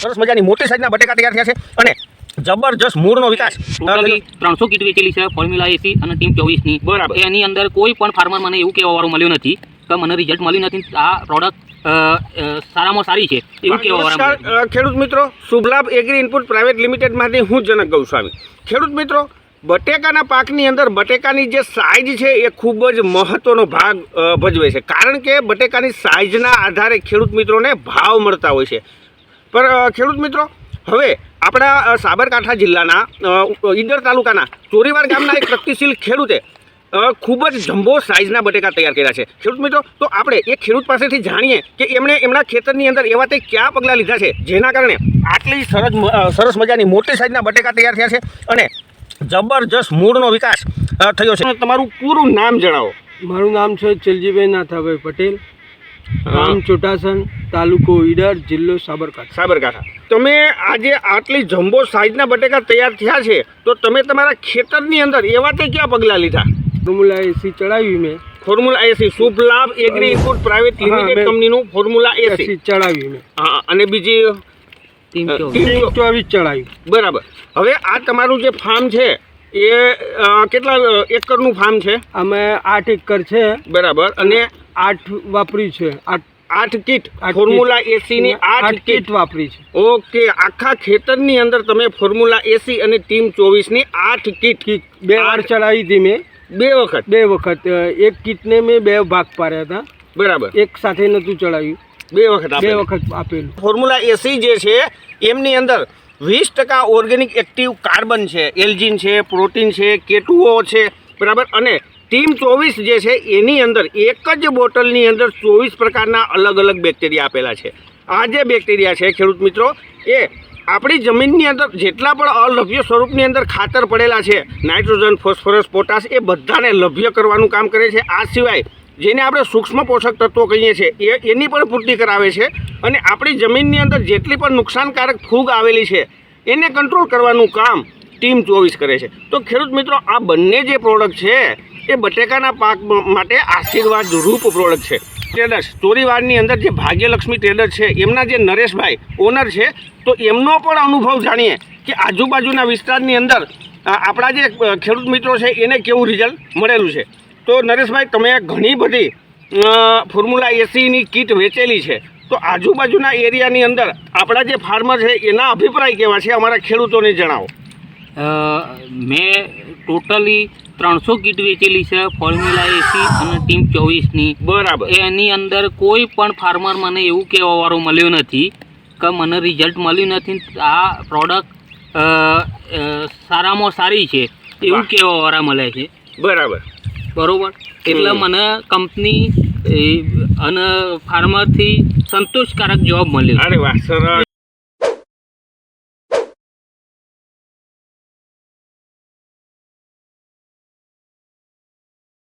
સરસ મજાની મોટી સાઈઝના બટેકા તૈયાર થયા છે અને જબરજસ્ત મૂળનો વિકાસ ત્રણસો કીટ વેચેલી છે ફોર્મ્યુલા એસી અને ટીમ ચોવીસની. બરાબર. એની અંદર કોઈ પણ ફાર્મર મને એવું કહેવા વાળું મળ્યું નથી કે મને રિઝલ્ટ મળ્યું નથી. આ પ્રોડક્ટ સારામાં સારી છે એવું કહેવા ખેડૂત મિત્રો શુભલાભ એગ્રી ઇનપુટ પ્રાઇવેટ લિમિટેડમાંથી હું જનક ગૌસ્વામી. ખેડૂત મિત્રો બટેકાના પાકની અંદર બટેકાની જે સાઇઝ છે એ ખૂબ જ મહત્ત્વનો ભાગ ભજવે છે. કારણ કે બટેકાની સાઇઝના આધારે ખેડૂત મિત્રોને ભાવ મળતા હોય છે. પર ખેડૂત મિત્રો હવે આપણા સાબરકાંઠા જિલ્લાના ઈડર તાલુકાના ચોરીવાડ ગામના એક પ્રગતિશીલ ખેડૂતે ખૂબ જ જમ્બો સાઇઝના બટેકા તૈયાર કર્યા છે. ખેડૂત મિત્રો તો આપણે એ ખેડૂત પાસેથી જાણીએ કે એમણે એમના ખેતરની અંદર એવા તે કયા પગલાં લીધા છે જેના કારણે આટલી સરસ સરસ મજાની મોટી સાઇઝના બટેકા તૈયાર થયા છે અને જબરજસ્ત મૂળનો વિકાસ થયો છે. તમારું પૂરું નામ જણાવો. મારું નામ છે ચિલજીભાઈ નાથાભાઈ પટેલ. ગામ ચોટાસન તાલુકો ઈડર જિલ્લો સાબરકાંઠા. સાબરકાંઠા. તમે આજે આટલી જમ્બો સાઇઝના બટેકા તૈયાર થયા છે તો તમે તમારા ખેતરની અંદર એવા તે કયા પગલાં લીધા? ફોર્મ્યુલા એસી ચડાવી મેં. Formula AC Shubh Labh agri input private limited કંપનીનું ફોર્મ્યુલા એસી ચડાવ્યું ચડાવી મેં. હા અને બીજી ચોવીસ. ચડાવી. બરાબર. હવે આ તમારું જે ફાર્મ છે એ કેટલા એકરનું ફાર્મ છે? અમે આઠ એકર છે. બરાબર. અને આઠ વાપરી છે. આઠ આઠ કીટ ફોર્મ્યુલા એસીની એસી ની આઠ કીટ વાપરી છે. ઓકે આખા ખેતરની અંદર તમે ફોર્મ્યુલા એસી અને ટીમ ચોવીસની આઠ કીટ. બે વાર આઠ- ચડાવી હતી મેં. બે વખત? બે વખત. એક કીટને મેં બે ભાગ પાડ્યા હતા. બરાબર. એક સાથે નહોતું ચડાવ્યું. બે વખત બે વખત આપેલું. ફોર્મ્યુલા એસી જે છે એમની અંદર વીસ ટકા ઓર્ગેનિક એક્ટિવ કાર્બન છે, એલ્જીન છે, પ્રોટીન છે, કેટુઓ છે, બરાબર? અને ટીમ ચોવીસ જે છે, એની અંદર એક જ બોટલની અંદર ચોવીસ પ્રકારના અલગ અલગ બેક્ટેરિયા આપેલા છે. આ જે બેક્ટેરિયા છે, ખેડૂત મિત્રો, એ આપણી જમીનની અંદર જેટલા પણ અલભ્ય સ્વરૂપની અંદર ખાતર પડેલા છે, નાઇટ્રોજન, ફોસ્ફરસ, પોટાશ, એ બધાને લભ્ય કરવાનું કામ કરે છે. આ સિવાય જેને આપણે સૂક્ષ્મ પોષક તત્વો કહીએ છીએ, એ એની પણ પૂર્તિ કરાવે છે અને આપણી જમીનની અંદર જેટલી પણ નુકસાનકારક ફૂગ આવેલી છે, એને કંટ્રોલ કરવાનું કામ ટીમ ચોવીસ કરે છે. તો ખેડૂત મિત્રો, આ બંને જે પ્રોડક્ટ છે, એ બટેકાના પાક માટે આશીર્વાદ રૂપ પ્રોડક્ટ છે. ટ્રેડર્સ ચોરીવાડની અંદર જે ભાગ્યલક્ષ્મી ટ્રેડર છે, એમના જે નરેશભાઈ ઓનર છે, તો એમનો પણ અનુભવ જાણીએ કે આજુબાજુના વિસ્તારની અંદર આપણા જે ખેડૂત મિત્રો છે, એને કેવું રિઝલ્ટ મળેલું છે. તો નરેશભાઈ તમે ઘણી બધી ફોર્મ્યુલા એસીની કીટ વેચેલી છે. તો આજુબાજુના એરિયાની અંદર આપણા જે ફાર્મર છે એના અભિપ્રાય કેવા છે? અમારા ખેડૂતોને જણાવો. મેં ટોટલી ત્રણસો કીટ વેચેલી છે ફોર્મ્યુલા એસી અને ટીમ ચોવીસની. બરાબર. એની અંદર કોઈ પણ ફાર્મર મને એવું કહેવા મળ્યો નથી કે મને રિઝલ્ટ મળ્યું નથી. આ પ્રોડક્ટ સારામાં સારી છે એવું કહેવાવાળા કહેવા મળે છે. બરાબર. બરોબર? એટલે મને કંપની અને ફાર્મરથી સંતોષકારક જોબ મળ્યો. અરે વાહ સરસ.